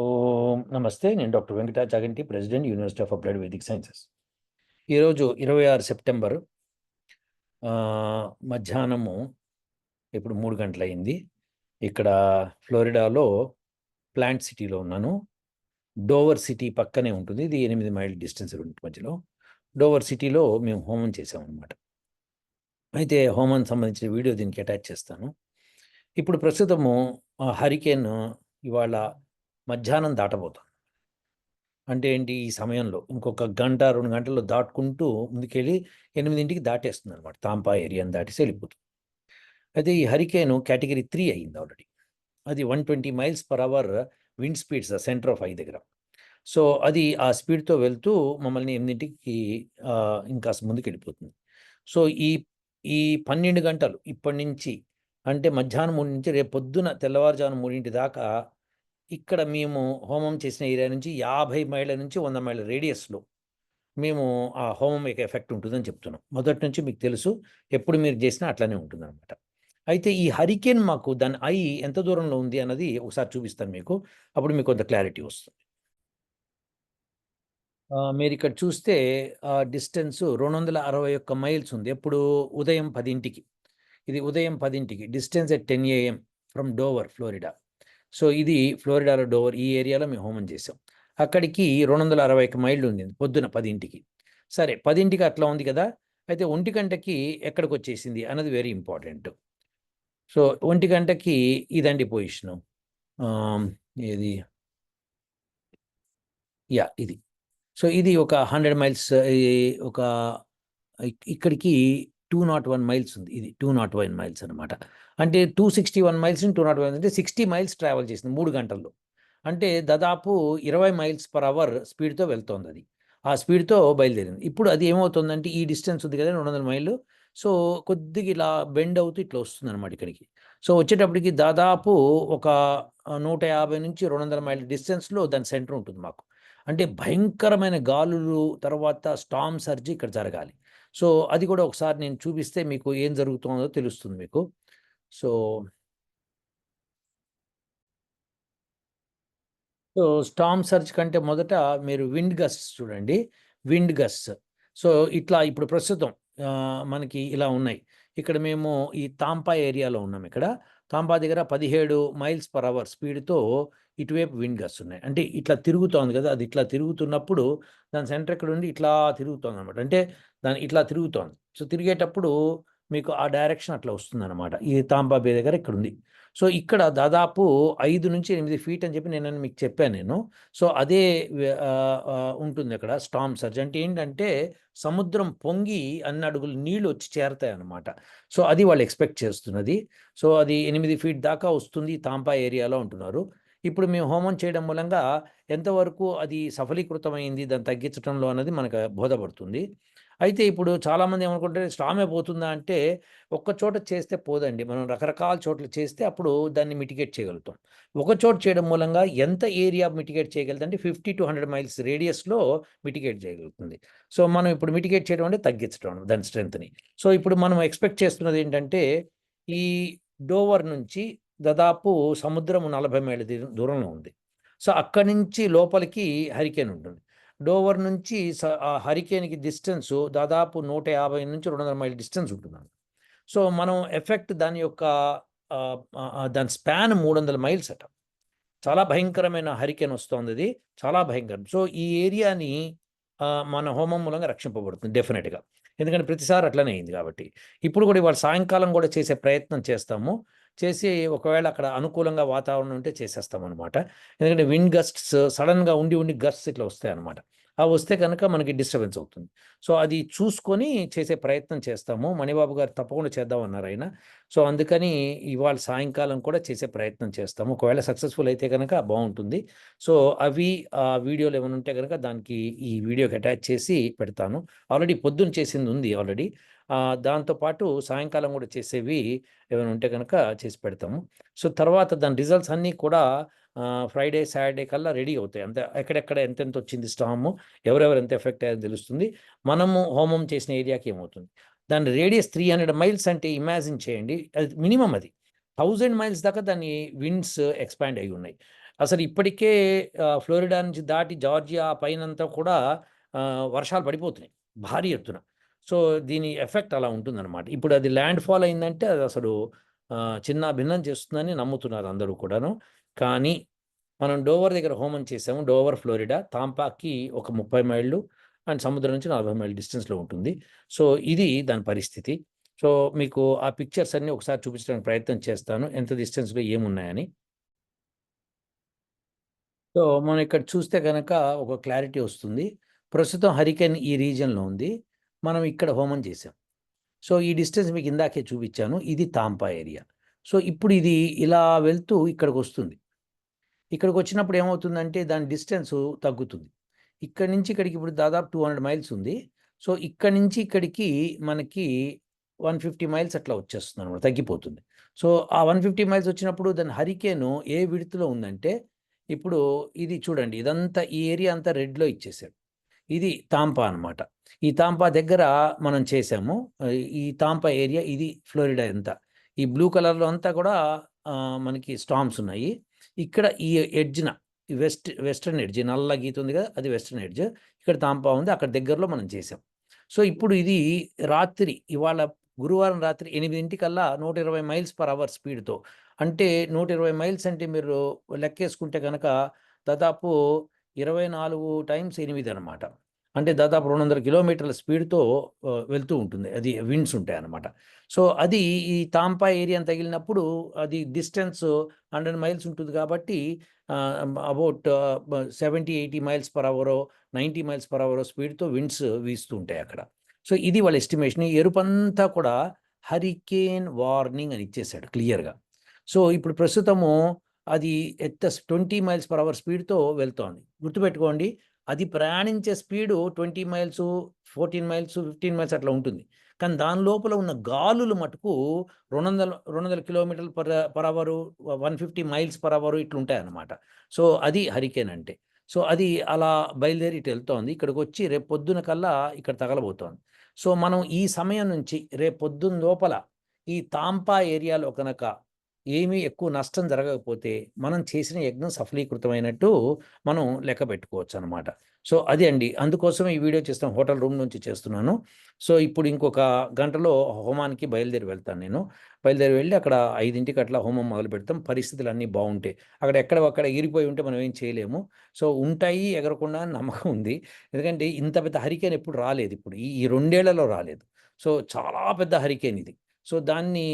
ఓం నమస్తే నేను doctor Venkatachaganti president university of applied Vedic sciences. ఈరోజు ఇరవై ఆరు సెప్టెంబర్ మధ్యాహ్నము ఇప్పుడు మూడు గంటలయింది ఇక్కడ ఫ్లోరిడాలో ప్లాంట్ సిటీలో ఉన్నాను. డోవర్ సిటీ పక్కనే ఉంటుంది. ఇది ఎనిమిది మైల్ డిస్టెన్స్ మధ్యలో. డోవర్ సిటీలో మేము హోమం చేసామన్నమాట. అయితే హోమం సంబంధించిన వీడియో దీనికి అటాచ్ చేస్తాను. ఇప్పుడు ప్రస్తుతము హరికేన్ ఇవాళ మధ్యాహ్నం దాటబోతుంది అంటే ఏంటి? ఈ సమయంలో ఇంకొక గంట రెండు గంటల్లో దాటుకుంటూ ముందుకెళ్ళి ఎనిమిదింటికి దాటేస్తుంది అనమాట తాంపా ఏరియాని దాటేసి వెళ్ళిపోతుంది అయితే ఈ హరికేను కేటగిరీ త్రీ అయ్యింది ఆల్రెడీ. అది one twenty miles per hour wind speeds centre of eye దగ్గర. సో అది ఆ స్పీడ్తో వెళ్తూ మమ్మల్ని ఎనిమిదింటికి ఇంకా ముందుకు వెళ్ళిపోతుంది సో ఈ ఈ పన్నెండు గంటలు ఇప్పటి నుంచి అంటే మధ్యాహ్నం మూడు నుంచి రేపు పొద్దున తెల్లవారుజాము మూడింటి దాకా ఇక్కడ మేము హోమం చేసిన ఏరియా నుంచి యాభై మైళ్ళ నుంచి వంద మైళ్ళ రేడియస్లో మేము ఆ హోమం యొక్క ఎఫెక్ట్ ఉంటుందని చెప్తున్నాం. మొదటి నుంచి మీకు తెలుసు ఎప్పుడు మీరు చేసినా అట్లానే ఉంటుందన్నమాట. అయితే ఈ హరికేన్ మాకు దాని ఐ ఎంత దూరంలో ఉంది అన్నది ఒకసారి చూపిస్తాను మీకు. అప్పుడు మీకు కొంత క్లారిటీ వస్తుంది. మీరు ఇక్కడ చూస్తే డిస్టెన్స్ రెండు వందల అరవై ఒక్క మైల్స్ ఉంది. ఎప్పుడు? ఉదయం పదింటికి. ఇది ఉదయం పదింటికి. Distance at ten AM from Dover Florida. So ఇది ఫ్లోరిడాలో డోవర్ ఈ ఏరియాలో మేము హోమం చేసాం అక్కడికి రెండు వందల అరవై ఒక మైళ్ళు ఉంది పొద్దున పదింటికి. సరే పదింటికి అట్లా ఉంది కదా అయితే ఒంటి గంటకి ఎక్కడికి వచ్చేసింది అన్నది వెరీ ఇంపార్టెంట్. సో ఒంటి గంటకి ఇదండి పొజిషను. ఏది? యా ఇది. సో ఇది ఒక హండ్రెడ్ మైల్స్ ఒక ఇక్కడికి టూ నాట్ వన్ మైల్స్ ఉంది. ఇది టూ నాట్ వన్ మైల్స్ అనమాట అంటే two sixty one miles two nought one అంటే సిక్స్టీ మైల్స్ ట్రావెల్ చేసింది మూడు గంటల్లో. అంటే దాదాపు ఇరవై మైల్స్ పర్ అవర్ స్పీడ్తో వెళ్తోంది అది. ఆ స్పీడ్తో బయలుదేరింది. ఇప్పుడు అది ఏమవుతుందంటే ఈ డిస్టెన్స్ ఉంది కదా రెండు వందల మైళ్ళు సో కొద్దిగా ఇలా బెండ్ అవుతూ ఇట్లా వస్తుంది అనమాట ఇక్కడికి. సో వచ్చేటప్పటికి దాదాపు ఒక నూట యాభై నుంచి రెండు వందల మైళ్ళ డిస్టెన్స్లో దాని సెంటర్ ఉంటుంది మాకు. అంటే భయంకరమైన గాలులు తర్వాత స్టామ్ సర్జీ ఇక్కడ జరగాలి. సో అది కూడా ఒకసారి నేను చూపిస్తే మీకు ఏం జరుగుతుందో తెలుస్తుంది మీకు. సో సో స్టామ్ సర్చ్ కంటే మొదట మీరు విండ్ గస్ట్ చూడండి. విండ్ గస్ట్ సో ఇట్లా ఇప్పుడు ప్రస్తుతం మనకి ఇలా ఉన్నాయి. ఇక్కడ మేము ఈ తాంపా ఏరియాలో ఉన్నాం ఇక్కడ. తాంపా దగ్గర పదిహేడు మైల్స్ పర్ అవర్ స్పీడ్తో ఇటువైపు విండ్ గస్ ఉన్నాయి. అంటే ఇట్లా తిరుగుతోంది కదా అది ఇట్లా తిరుగుతున్నప్పుడు దాని సెంటర్ ఇక్కడ ఉండి ఇట్లా తిరుగుతోంది అనమాట అంటే దాని ఇట్లా తిరుగుతోంది. సో తిరిగేటప్పుడు మీకు ఆ డైరెక్షన్ అట్లా వస్తుంది అనమాట ఈ తాంబా బే దగ్గర ఇక్కడ ఉంది సో ఇక్కడ దాదాపు ఐదు నుంచి ఎనిమిది ఫీట్ అని చెప్పి నేను మీకు చెప్పాను నేను. సో అదే ఉంటుంది అక్కడ స్టామ్ సర్జ్ అంటే ఏంటంటే సముద్రం పొంగి అన్ని అడుగులు నీళ్ళు వచ్చి చేరతాయి అన్నమాట సో అది వాళ్ళు ఎక్స్పెక్ట్ చేస్తున్నది. సో అది ఎనిమిది ఫీట్ దాకా వస్తుంది తాంపా ఏరియాలో ఉంటున్నారు ఇప్పుడు మేము హోమం చేయడం మూలంగా ఎంతవరకు అది సఫలీకృతమైంది దాన్ని తగ్గించడంలో అన్నది మనకు బోధపడుతుంది. అయితే ఇప్పుడు చాలామంది ఏమనుకుంటారు స్టామే పోతుందా? అంటే ఒక్క చోట చేస్తే పోదండి. మనం రకరకాల చోట్ల చేస్తే అప్పుడు దాన్ని మిటిగేట్ చేయగలుగుతాం. ఒక చోట చేయడం మూలంగా ఎంత ఏరియా మిటిగేట్ చేయగలుగుతుంది అంటే ఫిఫ్టీ టు హండ్రెడ్ మైల్స్ రేడియస్లో మిటిగేట్ చేయగలుగుతుంది. సో మనం ఇప్పుడు మిటిగేట్ చేయడం అంటే తగ్గించడం దాని స్ట్రెంత్ని సో ఇప్పుడు మనం ఎక్స్పెక్ట్ చేస్తున్నది ఏంటంటే ఈ డోవర్ నుంచి దాదాపు సముద్రం నలభై మైళ్ళ దూరంలో ఉంది. సో అక్కడి నుంచి లోపలికి హరికేన్ ఉంటుంది. డోవర్ నుంచి స- ఆ హరికేన్కి డిస్టెన్స్ దాదాపు నూట యాభై నుంచి రెండు వందల మైల్ డిస్టెన్స్ ఉంటుంది సో మనం ఎఫెక్ట్ దాని యొక్క దాని స్పాన్ మూడు వందల మైల్స్ అట. చాలా భయంకరమైన హరికేన్ వస్తుంది అది చాలా భయంకరం. సో ఈ ఏరియాని మన హోమం మూలంగా రక్షింపబడుతుంది డెఫినెట్గా. ఎందుకంటే ప్రతిసారి అట్లనే అయింది కాబట్టి. ఇప్పుడు కూడా ఇవాళ సాయంకాలం కూడా చేసే ప్రయత్నం చేస్తాము. చేసి ఒకవేళ అక్కడ అనుకూలంగా వాతావరణం ఉంటే చేసేస్తాం అనమాట ఎందుకంటే విండ్ గస్ట్స్ సడన్గా ఉండి ఉండి గస్ట్స్ ఇట్లా వస్తాయి అనమాట అవి వస్తే కనుక మనకి డిస్టర్బెన్స్ అవుతుంది. సో అది చూసుకొని చేసే ప్రయత్నం చేస్తాము. మణిబాబు గారు తప్పకుండా చేద్దామన్నారు ఆయన. సో అందుకని ఇవాళ సాయంకాలం కూడా చేసే ప్రయత్నం చేస్తాము. ఒకవేళ సక్సెస్ఫుల్ అయితే కనుక బాగుంటుంది. సో అవి ఆ వీడియోలు ఏమైనా ఉంటే కనుక దానికి ఈ వీడియోకి అటాచ్ చేసి పెడతాను. ఆల్రెడీ పొద్దున్న చేసింది ఉంది ఆల్రెడీ. దాంతోపాటు సాయంకాలం కూడా చేసేవి ఏమైనా ఉంటే కనుక చేసి పెడతాము. సో తర్వాత దాని రిజల్ట్స్ అన్నీ కూడా ఫ్రైడే సాటర్డే కల్లా రెడీ అవుతాయి. అంతే ఎక్కడెక్కడ ఎంతెంత వచ్చింది స్టాము ఎవరెవరు ఎంత ఎఫెక్ట్ అయ్యారో తెలుస్తుంది. మనము హోమం చేసిన ఏరియాకి ఏమవుతుంది? దాని రేడియస్ త్రీ హండ్రెడ్ మైల్స్ అంటే ఇమాజిన్ చేయండి. అది మినిమం అది. థౌజండ్ మైల్స్ దాకా దాని విండ్స్ ఎక్స్పాండ్ అయి ఉన్నాయి. అసలు ఇప్పటికే ఫ్లోరిడా నుంచి దాటి జార్జియా పైనంతా కూడా వర్షాలు పడిపోతున్నాయి. భారీ ఎత్తున. సో, దీని ఎఫెక్ట్ అలా ఉంటుందన్నమాట ఇప్పుడు అది ల్యాండ్ ఫాల్ అయిందంటే అది అసలు చిన్న భిన్నం చేస్తుందని నమ్ముతున్నారు అందరూ కూడాను. కానీ మనం డోవర్ దగ్గర హోమం చేసాము. Dover, Florida. తాంపాకి ఒక 30 మైళ్ళు అండ్ సముద్రం నుంచి 40 మైళ్ళ డిస్టెన్స్‌లో ఉంటుంది. సో, ఇది దాని పరిస్థితి. సో, మీకు ఆ పిక్చర్స్ అన్నీ ఒకసారి చూపించడానికి ప్రయత్నం చేస్తాను. ఎంత డిస్టెన్స్‌లో ఏమున్నాయని. సో, మనం ఇక్కడ చూస్తే కనుక ఒక క్లారిటీ వస్తుంది. ప్రస్తుతం హరికేన్ ఈ రీజియన్‌లో ఉంది. మనం ఇక్కడ హోమం చేసాం. సో, ఈ డిస్టెన్స్ మీకు ఇందాకే చూపించాను. ఇది తాంపా ఏరియా. సో, ఇప్పుడు ఇది ఇలా వెళ్తూ ఇక్కడికి వస్తుంది ఇక్కడికి వచ్చినప్పుడు ఏమవుతుందంటే దాని డిస్టెన్స్ తగ్గుతుంది. ఇక్కడి నుంచి ఇక్కడికి ఇప్పుడు దాదాపు 200 మైల్స్ ఉంది. సో, ఇక్కడ నుంచి ఇక్కడికి మనకి 150 మైల్స్ అట్లా వచ్చేస్తుంది అనమాట తగ్గిపోతుంది. సో, ఆ 150 మైల్స్ వచ్చినప్పుడు దాని హరికేను ఏ విడుతులో ఉందంటే ఇప్పుడు ఇది చూడండి. ఇదంతా ఈ ఏరియా అంతా రెడ్‌లో ఇచ్చేసాడు. ఇది తాంపా అనమాట. ఈ తాంపా దగ్గర మనం చేసాము. ఈ తాంపా ఏరియా ఇది ఫ్లోరిడా అంతా. ఈ బ్లూ కలర్‌లో అంతా కూడా మనకి స్టామ్స్ ఉన్నాయి. ఇక్కడ ఈ ఎడ్జ్‌న వెస్ట్ వెస్ట్రన్ ఎడ్జ్ నల్ల గీత ఉంది కదా! అది వెస్ట్రన్ ఎడ్జ్. ఇక్కడ తాంపా ఉంది. అక్కడ దగ్గరలో మనం చేసాం. సో, ఇప్పుడు ఇది రాత్రి ఇవాళ గురువారం రాత్రి 8:00కల్లా 120 మైల్స్ పర్ అవర్ స్పీడ్‌తో అంటే 120 మైల్స్ అంటే మీరు లెక్కేసుకుంటే కనుక దాదాపు 24 టైమ్స్ ఎనిమిది అనమాట. అంటే దాదాపు 200 కిలోమీటర్ల స్పీడ్‌తో వెళ్తూ ఉంటుంది. అది విండ్స్ ఉంటాయి అన్నమాట సో, అది ఈ తాంపా ఏరియా తగిలినప్పుడు అది డిస్టెన్స్ 100 మైల్స్ ఉంటుంది కాబట్టి about seventy eighty miles per అవరో, 90 miles per అవరో స్పీడ్‌తో విండ్స్ వీస్తూ ఉంటాయి అక్కడ. సో, ఇది వాళ్ళ ఎస్టిమేషన్. ఎరుపంతా కూడా హరికేన్ వార్నింగ్ అని ఇచ్చేసాడు క్లియర్‌గా. సో, ఇప్పుడు ప్రస్తుతము అది ఎట్ 20 మైల్స్ పర్ అవర్ స్పీడ్‌తో వెళ్తోంది. గుర్తుపెట్టుకోండి అది ప్రయాణించే speed twenty miles fourteen miles fifteen miles అట్లా ఉంటుంది. కానీ దాని లోపల ఉన్న గాలులు మటుకు 200, 200 కిలోమీటర్లు per per hour, 150 miles per hour ఇట్లుంటాయన్నమాట. So, అది హరికేన్ అంటే. సో, అది అలా బయలుదేరి ఇటు వెళ్తోంది ఇక్కడికి వచ్చి రేపు పొద్దున కల్లా ఇక్కడ తగలబోతోంది. సో, మనం ఈ సమయం నుంచి రేపు పొద్దున లోపల ఈ తాంపా ఏరియాలో కనుక ఏమీ ఎక్కువ నష్టం జరగకపోతే మనం చేసిన యజ్ఞం సఫలీకృతమైనట్టు మనం లెక్క పెట్టుకోవచ్చనమాట. సో, అది అండి. అందుకోసం ఈ వీడియో చేస్తాం. హోటల్ రూమ్ నుంచి చేస్తున్నాను. సో, ఇప్పుడు ఇంకొక గంటలో హోమానికి బయలుదేరి వెళ్తాను నేను. బయలుదేరి వెళ్ళి అక్కడ ఐదింటికి అట్లా హోమం మొదలు పెడతాం పరిస్థితులు అన్నీ బాగుంటాయి అక్కడ ఎక్కడ అక్కడ ఎగిరిపోయి ఉంటే మనం ఏం చేయలేము. సో, ఉంటాయి ఎగరకుండా నమ్మకం ఉంది. ఎందుకంటే ఇంత పెద్ద హరికేన్ ఎప్పుడు రాలేదు ఇప్పుడు. ఈ రెండేళ్ళలో రాలేదు. సో, చాలా పెద్ద హరికేన్ ఇది. సో, దాన్ని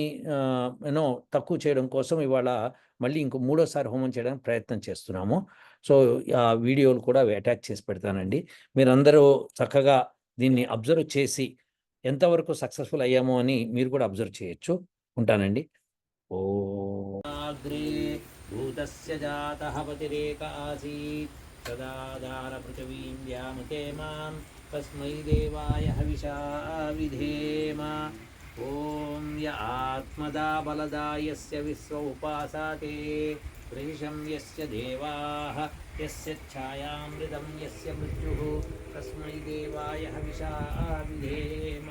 యూనో తక్కువ చేయడం కోసం ఇవాళ మళ్ళీ ఇంకో మూడోసారి హోమం చేయడానికి ప్రయత్నం చేస్తున్నాము. సో, ఆ వీడియోలు కూడా అటాచ్ చేసి పెడతానండి. మీరందరూ చక్కగా దీన్ని అబ్జర్వ్ చేసి ఎంతవరకు సక్సెస్‌ఫుల్ అయ్యామో అని మీరు కూడా అబ్జర్వ్ చేయొచ్చు. ఉంటానండి. ఓ భూతస్య జాత పతిరేక ఆసీత్ సదాధార పృథివీం వ్యాముతే మాం తస్మై దేవాయ హవిషా విధేమ ॐ य आत्मदा बलदा यस्य विश्व उपासाते गृहिषं यस्य देवाः, यस्य छायामृतं, यस्य मृत्युः, तस्मै देवाय हविषा विधेम।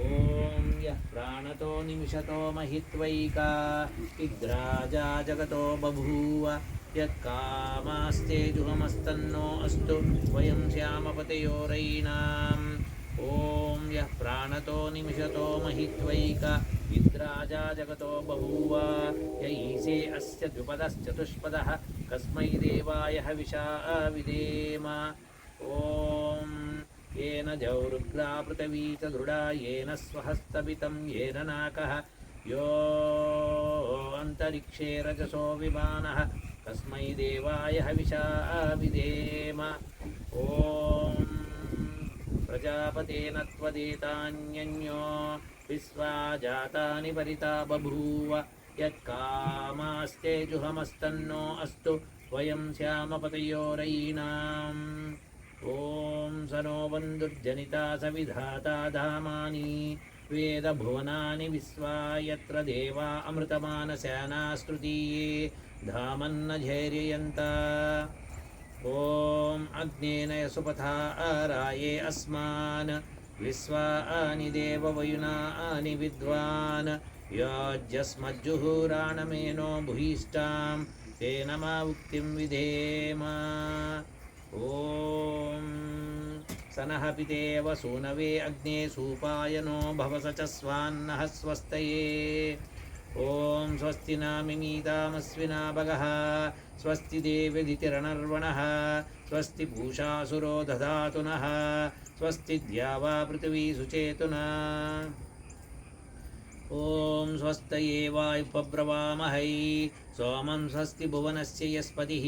ॐ यः प्राणतो निमिषतो महित्वैका इद्राजा जगतो बभूव यत्कामास्ते जुहमस्तन्नो अस्तु, वयं श्यामपतयोरैणाम् ॐ यः प्राणतो निमिषतो महित्वैक, विद्राजा जगत बभूव। य ईशे कस्म देवाय विषा विदेम। ॐ येन जौरुग्रा पृथिवी च दृढा येन स्वहस्तपितं येन नाकः। यो अन्तरिक्षे रजसो विमानः तस्मै देवाय हविषा विधेम ॐ प्रजापतेन त्वदेतान्यन्यो विश्वा जातानि परिता बभूव यत्कामास्तेजुहमस्तन्नो अस्तु वयं श्यामपतयोरयीणाम् ॐ स नो बन्धुर्जनिता सविधाता धामानि वेदभुवनानि विश्वा यत्र देवा अमृतमानस्यानास्तृतीये धामन्न झैर्ययन्त। ॐ अग्नेन यसुपथा आराये अस्मान्। विश्वानि देववयुनानि विद्वान्। याज्यस्मज्जुहुराणमेनो भुयिष्ठां तेन मा उक्तिं विधेम। ॐ सनः पितेव सूनवे अग्ने सूपायनो भवस च स्वान्नः स्वस्तये। ॐ स्वस्ति नामिनीतामस्विना भगः, स्वस्ति देवदितिरणर्वणः स्वस्ति पूषासुरो दधातु नः स्वस्ति द्यावा पृथिवी सुचेतुना। ॐ स्वस्तये वायुपब्रवामहै सोमं स्वस्ति भुवनस्य यस्पतिः,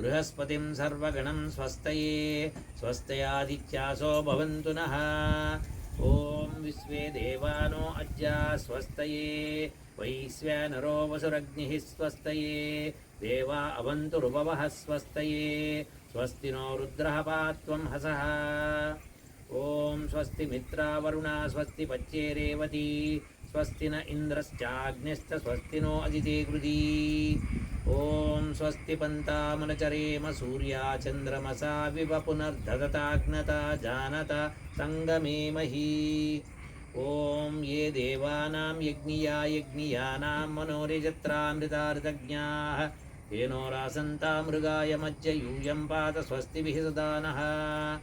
बृहस्पतिं सर्वगणं स्वस्तये स्वस्तयादित्यासो भवन्तु नः। ॐ विश्वे देवानो अद्या स्वस्तये वैश्वानरो वसुरग्निः स्वस्तये देवा अवन्तुरुपवः स्वस्तये स्वस्ति नो रुद्रः पात्वं हसः। ॐ स्वस्ति मित्रावरुणा स्वस्ति पच्ये रेवती। स्वस्ति न इन्द्रश्चाग्निश्च, स्वस्ति नो अजिते कृती। ॐ स्वस्ति पन्तामनचरेम सूर्या चन्द्रमसा, विव पुनर्ददताग्नता, जानता सङ्गमेमहि ॐ ये देवानां यज्ञिया यज्ञियानां मनोरिजत्रामृतार्तज्ञाः येनो रासन्ता मृगाय मज्जयूयं पात स्वस्तिभिः सदा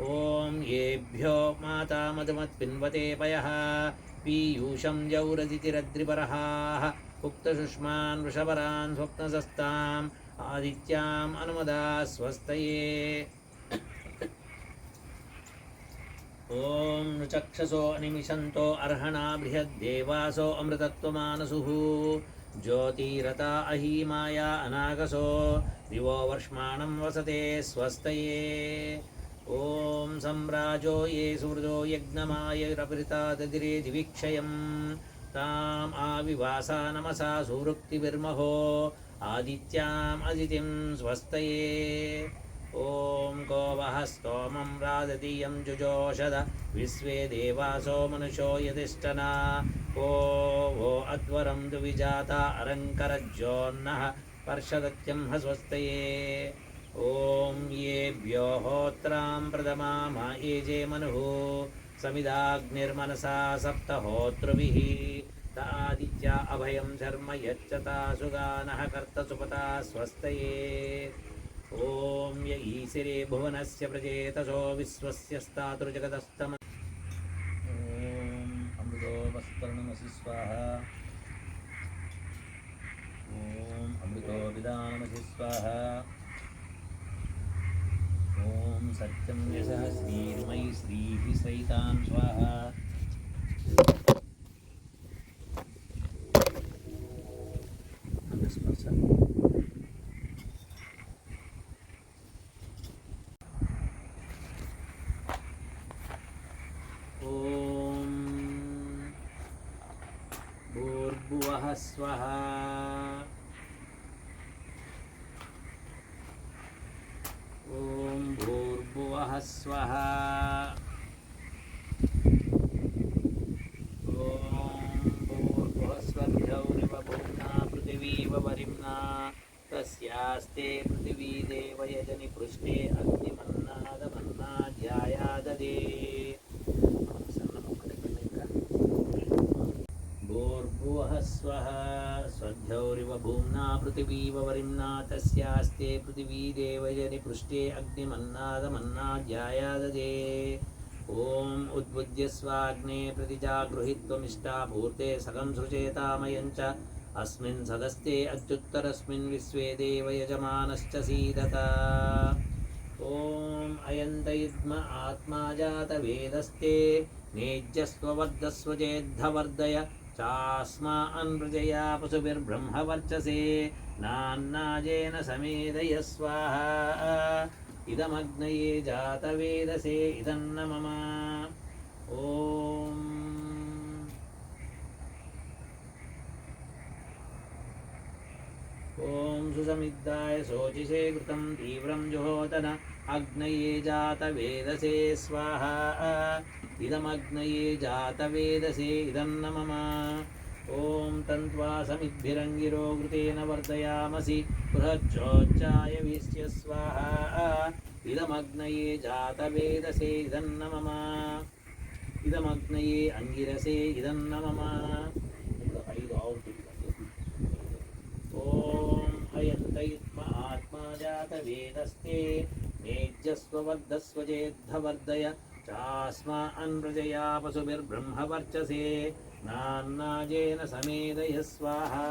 ॐ येभ्यो माता मधुमत्पिन्वते पयः। पीयूषं जौरदितिरद्रिपरहाः उक्तसुष्मान् वृषभरान् स्वप्नसस्ताम्। आदित्याम् अनुमदा स्वस्तये ॐ नृचक्षसो अनिमिषन्तो अर्हणा बृहद्देवासो अमृतत्वमानसुः ज्योतिरता अहीमाया अनागसो दिवो वर्ष्माणं वसते स्वस्तये। ॐ सम्राजो ये सुहृदो यज्ञमायरपृताददिरे दिवीक्षयं ताम् आविवासा नमसा सुवृक्तिविर्महो। आदित्याम् अदितिं स्वस्तये। ॐ को वः स्तोमं रादतीयं जुजोषद विश्वे देवासो मनुषो यदिष्टना को वो अध्वरं द्विजाता अरङ्करज्योन्नः, पर्षदत्यं हस्वस्तये ॐ येभ्यो होत्रां प्रदमाम, ये जे मनुः, समिदाग्निर्मनसा सप्तहोतृभिः। त आदित्या अभयं शर्म यच्चता सुगानः कर्तसुपता स्वस्तये। ॐ य ईशिरे भुवनस्य प्रजेतसो विश्वस्य स्थातुर्जगदस्तम ॐ अमृतो वस्पर्णमसि स्वाहा ॐ अमृतो विदानमसि स्वाहा ॐ सत्यं यशः श्रीर्मयि श्रीः सहितां स्वाहा भूर्भुवः स्वः ॐ भूर्भुवः स्वः ॐ भूर्भुवः स्वभ्यौरिव भूम्ना पृथिवीव वरिम्ना तस्यास्ते पृथिवी देवयजनि पृष्ठे अग्निमन्नादमन्नाध्यायाददे भूर्भुवः स्वः। स्वध्यौरिव भूम्ना पृथिवीव वरिम्ना तस्यास्ते पृथिवी देवयनि पृष्ठे अग्निमन्नादमन्नाध्यायाददे ॐ उद्बुद्ध्य स्वाग्ने प्रतिजागृहीत्वमिष्टा भूते सकं सृजेतामयं च। अस्मिन् सदस्ते अत्युत्तरस्मिन् विश्वे देव यजमानश्च सीदत ॐ अयन्तयुग्म आत्मा जातवेदस्ते नेज्यस्ववर्धस्व चेद्धवर्धय चास्मान् प्रजया पशुभिर्ब्रह्मवर्चसे नान्नाजेन समेदय स्वाहा इदमग्नये जातवेदसे इदन्न मम ॐ ॐ सुसमिद्धाय शोचिषे कृतं तीव्रं जुहोतन अग्नये जातवेदसे स्वाहा इदमग्नये जातवेदसे इदं न मम ॐ तन्त्वा समिद्भिरङ्गिरो घृतेन वर्धयामसि बृहच्चोच्चाय विस्य स्वाहा इदमग्नये जातवेदसे इदं न मम इदमग्नये अङ्गिरसे इदं न मम ऐदु कल्पयन्तयुत्म आत्मा जातवेदस्ते मेज्जस्ववर्धस्वजेद्धवर्धय चास्मा अन्व्रजया पशुभिर्ब्रह्मवर्चसे नान्नाजेन समेदय स्वाहा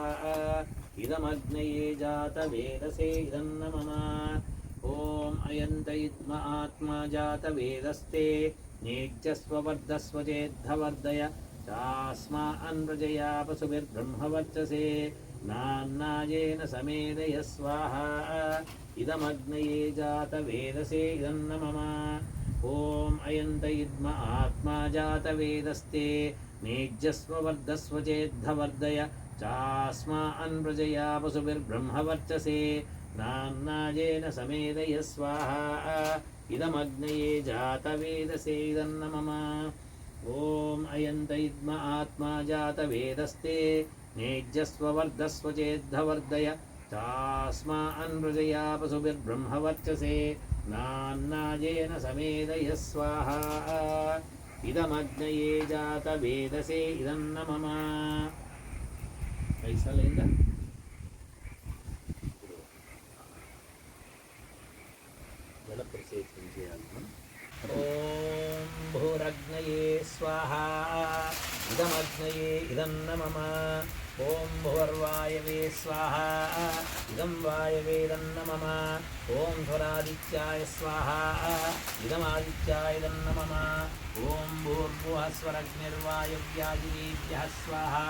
इदमग्नये जातवेदसे इदन्न मम ॐ अयन्त इद्म आत्मा जातवेदस्ते नेज्जस्ववर्धस्वजेद्धवर्धय चास्मा अन्व्रजया पशुभिर्ब्रह्मवर्चसे చాస్మా అన్వజయా పశుభిర్బ్రహ్మవర్చసే నాన్నాయేన సమేదయ స్వాహా. ఇదమగ్నయే జాత వేదసే ఇదన్న మమ ఓం అయంత ఇద్మ ఆత్మా జాత వేదస్తే నేజ్యస్వవర్ధస్వచేద్ధవర్ధయ చాస్మా అన్వజయా పశుభిర్బ్రహ్మవర్చసే నాన్నాయేన సమేదయ స్వాహా. ఇదమగ్నయే జాత వేదసే ఇదన్న మమ ఓం అయంత ఇద్మ ఆత్మా జాత వేదస్తే నేజ్యస్వవర్ధస్వచేద్ధవర్ధయ చాస్మా అన్వృజయా పశుభిర్బ్రహ్మవర్చసే నాన్నాయేన సమేదయ స్వాహా ఇదమగ్నయే జాత వేదసే ఇదన్న మమ పైసలైందా జలప్రసేకం చేయాలి మనం. ఓం భూరగ్నయే స్వాహా. ఇదమగ్నయే ఇదన్న మమ ఓం భువర్వాయవే స్వాహ. ఇదం వాయవేదన్న మమ ఓం ధురాదిత్యాయ స్వాహ. ఇదమాదిత్యాయదన్న మమ ఓం భూర్భువः స్వాహ. స్వాహా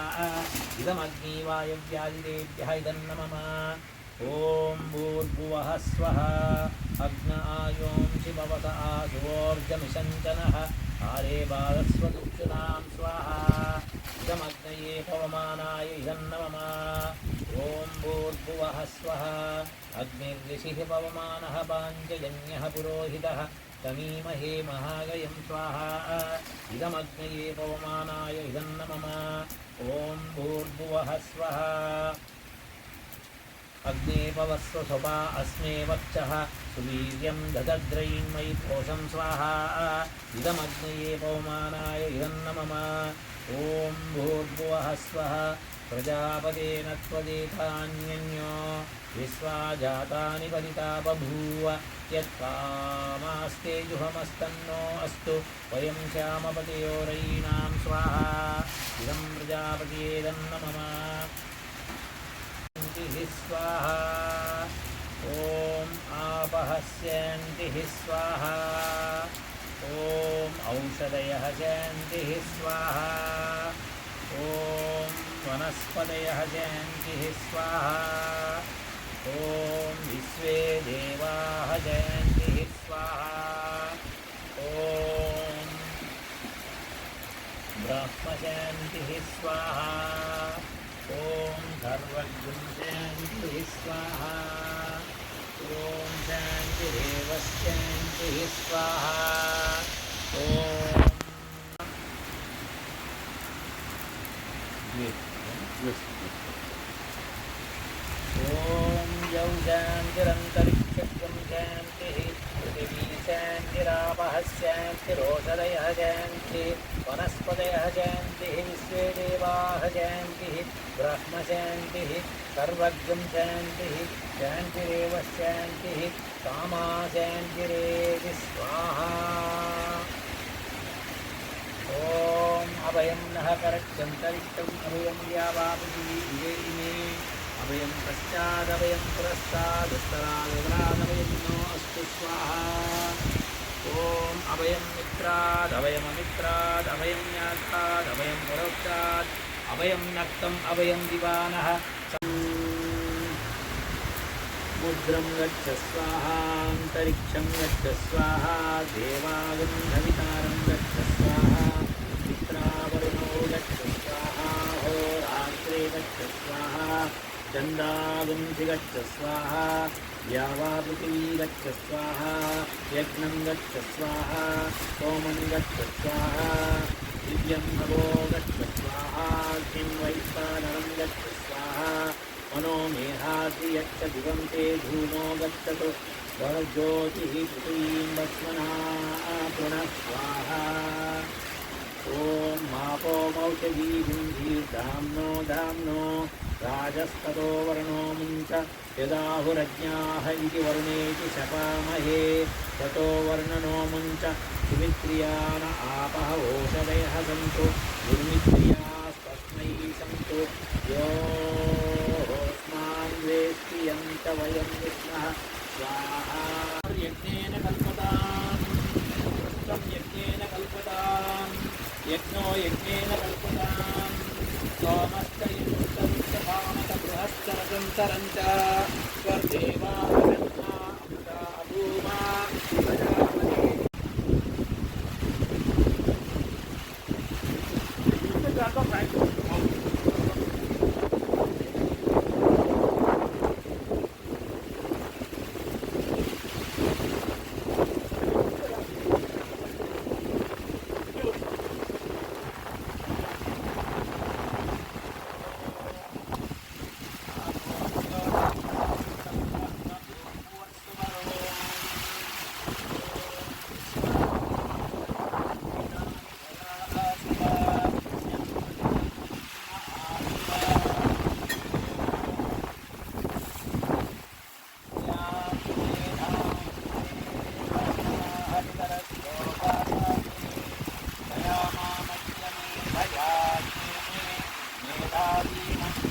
ఇదమగ్నివాయవ్యాజిరేభ్యः ఇదన్న మమ ఓం భూర్భువః స్వః అగ్న ఆయోంసి భవత ఆశువోర్జమిషంచనः ఆరే బాలస్వదుక్షుణాం స్వాహా. इदमग्नये होमानाय इदं नमः ॐ भूर्भुवः स्वः अग्निर्दिशिः पवमानः पाञ्जजन्यः पुरोहितः। तमीमहे महागयं स्वाहा। इदमग्नये पवमानाय इदं नमः ॐ भूर्भुवः स्वः अग्नेपवस्व स्वभा अस्मे वक्षः। सुवीर्यं ददद्रैन्मयि कोशं स्वाहा। इदमग्नये पवमानाय इदं ॐ भूर्भुवः स्वः प्रजापतेन त्वदेतान्यन्यो विश्वा जातानि परिता बभूव यत्कामास्ते जुहमस्तन्नो अस्तु वयं श्यामपतयोरयीणां स्वाहा। इदं प्रजापतियेदन्न मम स्वाहा। ॐ आपः शान्तिः स्वाहा। ॐ औषधयः शान्तिः स्वाहा ॐ वनस्पतयः शान्तिः स्वाहा ॐ विश्वे देवाः जयन्तिः स्वाहा ॐ ब्रह्मशान्तिः स्वाहा ॐ सर्वज्ञं शान्तिः स्वाहा ఓం శాంతిరేవ శాంతి స్వాహ ఓం ఓం యౌ శాంతిరంతరిక్షం శాంతి పృథివీ శాంతిరాప శాంతిరోషదయ శాంతి వనస్పతయ శాంతి విశ్వేదే శాంతి బ్రహ్మశాంతి సర్వజ్ఞం శాంతి శాంతిరేవ శాంతి కామా శాంతిరేది స్వాహ ఓం అభయం నహ కరక్షం కరిష్టం అభయం వ్యాపాపి ఇదే ఇమే అభయం పశ్చాదభయం పురస్కాదుస్తరాదవరాదభయం నో అస్తు స్వాహ ఓం అభయం మిత్రాదభయమమిత్రాదభయం జ్ఞాతాదభయం పురోక్షాత్ అభయం నక్తం అభయం దివాన. సముద్రం గచ్చ స్వాహాంతరిక్షం గచ్చ స్వాహా దేవాగంధవితారం గచ్చ స్వాహా మిత్రావరుణో గచ్చ స్వాహా హోరాత్రే గచ్చ స్వాహా చందాగుంసి గచ్చ స్వాహా యావాపృథివీ గచ్చ స్వాహా యజ్ఞం గచ్చ స్వాహా సోమం గచ్చ స్వాహా దివ్యం భవో గచ్చ किं वैश्वानरं गच्छ स्वाहा मनो मेहासि यच्च दिवं ते धूमो गच्छतु वरज्योतिः पृथ्वीं भस्मना पुनः स्वाहा ॐ धाम्नो राजस्ततो वर्णो मुञ्च यदाहुरज्ञाः इति वरुणेति शपामहे ततो वर्णनो मुञ्च सुमित्रियान आपः ओषधयः सन्तु दुर्मित्रियास्तस्मै सन्तु योऽस्मान् वेत्ति यन्त वयं विष्णः स्वाहा यज्ञेन कल्पताम् पुष्पं यज्ञेन कल्पताम् यज्ञो यज्ञेन कल्पताम् सोमश्च युष्टं च पामक बृहश्च रजन्तरं च स्वर्देव um,